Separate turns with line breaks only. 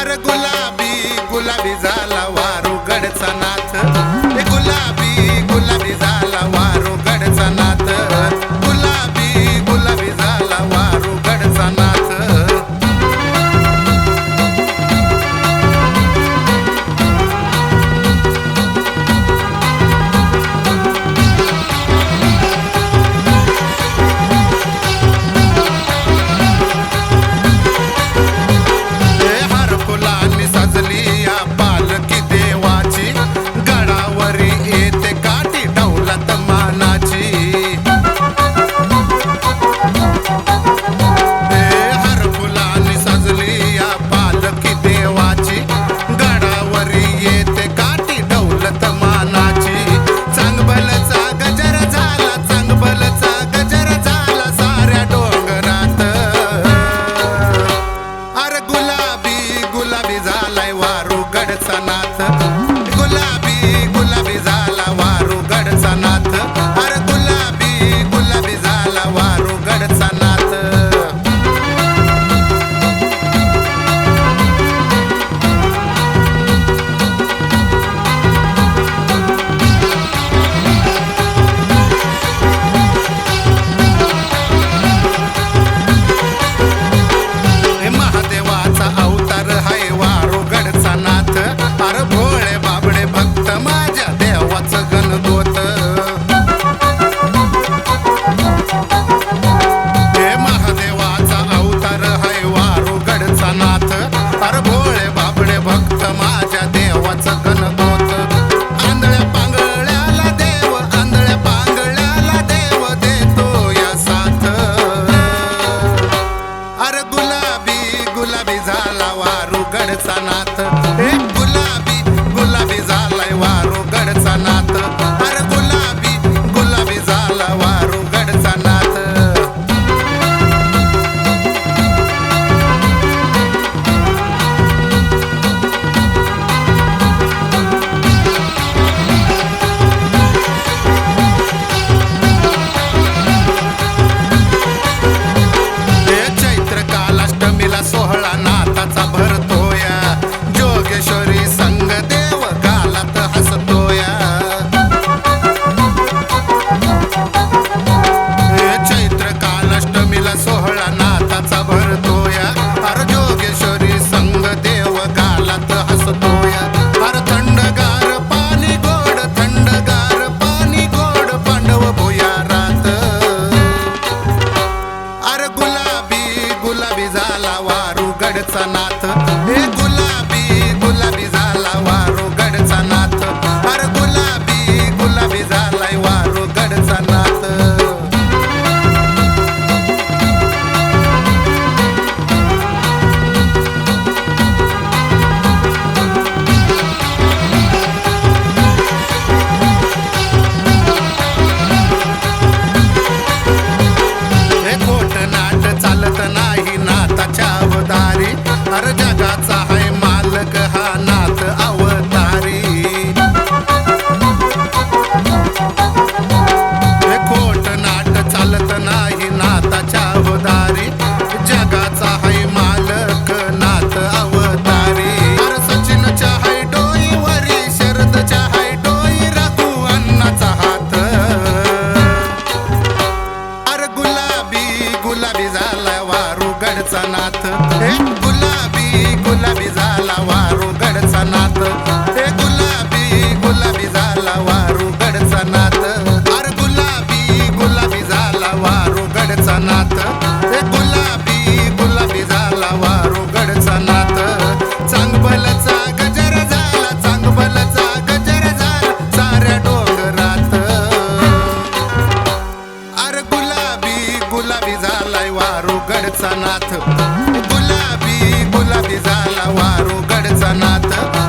अर गुलाबी गुलाबी झाला वारू गडचा नाथ गुलाबी गुलाबी झाला Sanat नाथ हे गुल गुलाबी गुलाबी झालाय वारू गडचा नाथ. गुलाबी गुलाबी झाला वारू गडचा नाथ.